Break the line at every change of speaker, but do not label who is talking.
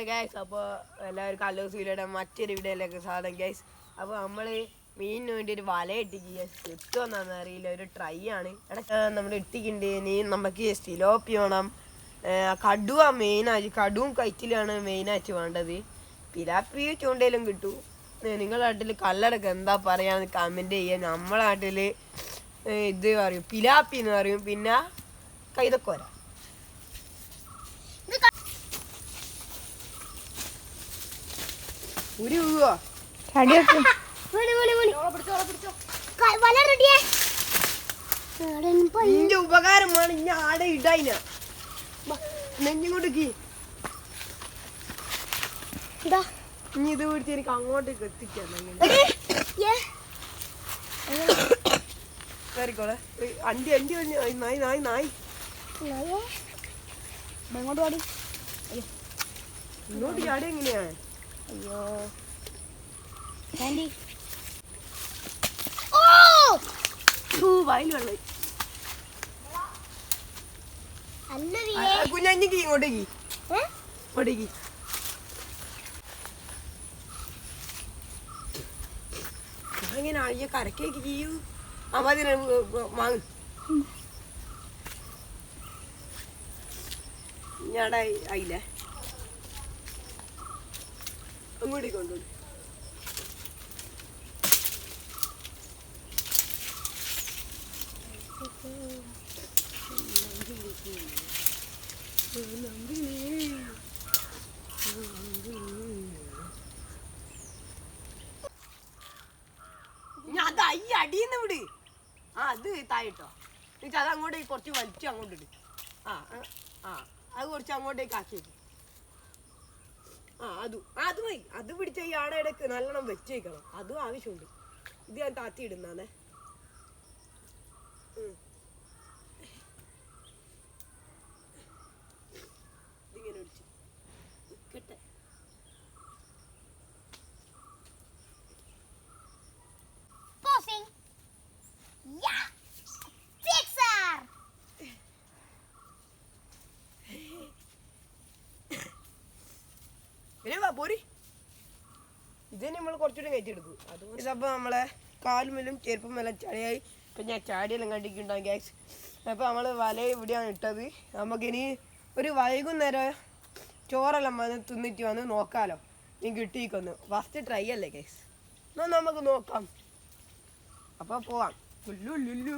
Hi guys അപ്പോൾ എല്ലാവർക്കും അല്ലോ സീലയുടെ മറ്റൊരു വീഡിയോയിലേക്ക് സാധനം ഗൈസ് അപ്പോൾ നമ്മൾ മീനിന് വേണ്ടി ഒരു വല ഇട്ടിക്ക് ഗൈസ് കിട്ടുമെന്നാന്ന് അറിയില്ല. ഒരു ട്രൈ ആണ്. ഇടയ്ക്ക് നമ്മൾ ഇട്ടിക്കുണ്ട് നീ നമുക്ക് സ്റ്റിലോപ്പി വേണം. കടുവ മെയിനായിട്ട് കടുവും കൈറ്റിലാണ് മെയിനായിട്ട് വേണ്ടത്. പിലാപ്പി ചൂണ്ടയിലും കിട്ടും. നിങ്ങളുടെ നാട്ടിൽ കല്ലടക്കം എന്താ പറയുക കമന്റ് ചെയ്യുക നമ്മളെ നാട്ടിൽ ഇത് പറയും. പിലാപ്പി എന്ന് പറയും. പിന്നെ കൈതക്കോര.
ചടിയൊക്കെ.
നിന്റെ ഉപകാരമാണ് ഇനി ആടെ ഇടായിന. നെഞ്ഞിങ്ങോട്ടേക്ക്
ഇതാ.
ഇനി ഇത് പിടിച്ച് എനിക്ക് അങ്ങോട്ടേക്ക് എത്തിക്കാം കയറിക്കോളെ അണ്ടി അണ്ടി അണ്ടി. നായി നായി നായി.
നായേ.
ഇങ്ങോട്ട് പാടി
ഇങ്ങോട്ട് ചാടി എങ്ങനെയാ?
അയ്യോ. ആന്റി
ഓ!
വയൽ വെള്ളം. കുഞ്ഞഞ്ഞിക്ക് ഇങ്ങോട്ടേക്ക്? ഇങ്ങോട്ടേക്ക്. അങ്ങനെ അയ്യ കരക്കേക്ക് ചെയ്യൂ. അമ്മതിനെ വാങ്ങ്. ഞാടെ ആയില്ലേ? അങ്ങോട്ടേക്ക് കൊണ്ടുപോയി അത് ഈ അടിയെന്ന് വിട്. ആ അത് തായിട്ടോ എന്നിട്ട് അത് അങ്ങോട്ടേക്ക് കുറച്ച് വലിച്ചു അങ്ങോട്ട് ഇട്. ആ ആ, അത് കുറച്ച് അങ്ങോട്ടേക്ക് ആക്കിയേക്ക് ആ അതും അത് മതി. അത് പിടിച്ച ഈ ആടെ ഇടയ്ക്ക് നല്ലോണം വെച്ചേക്കണം. അതും ആവശ്യമുണ്ട്. ഇത് ഞാൻ താത്തി ഇടുന്നാണേ പോരി. ഇത് നമ്മൾ കുറച്ചുകൂടി കയറ്റിയെടുക്കും അതുകൊണ്ട് ഇതപ്പോൾ നമ്മളെ കാൽമേലും ചെരുപ്പും എല്ലാം ചളിയായി. ഇപ്പം ഞാൻ ചാടിയെല്ലാം കണ്ടിട്ടുണ്ടാകും ഗ്യാസ് അപ്പോൾ നമ്മൾ വല ഇവിടെയാണ് ഇട്ടത്. നമുക്കിനി ഒരു വൈകുന്നേരം ചോറെല്ലാം വന്ന് തിന്നിട്ട് വന്ന് നോക്കാലോ. ഇനി കിട്ടിയിക്കൊന്ന്. ഫസ്റ്റ് ട്രൈ അല്ലേ ഗ്യാസ് എന്നാൽ നമുക്ക് നോക്കാം. അപ്പോൾ പോവാം. ലുല്ലു ലുല്ലു.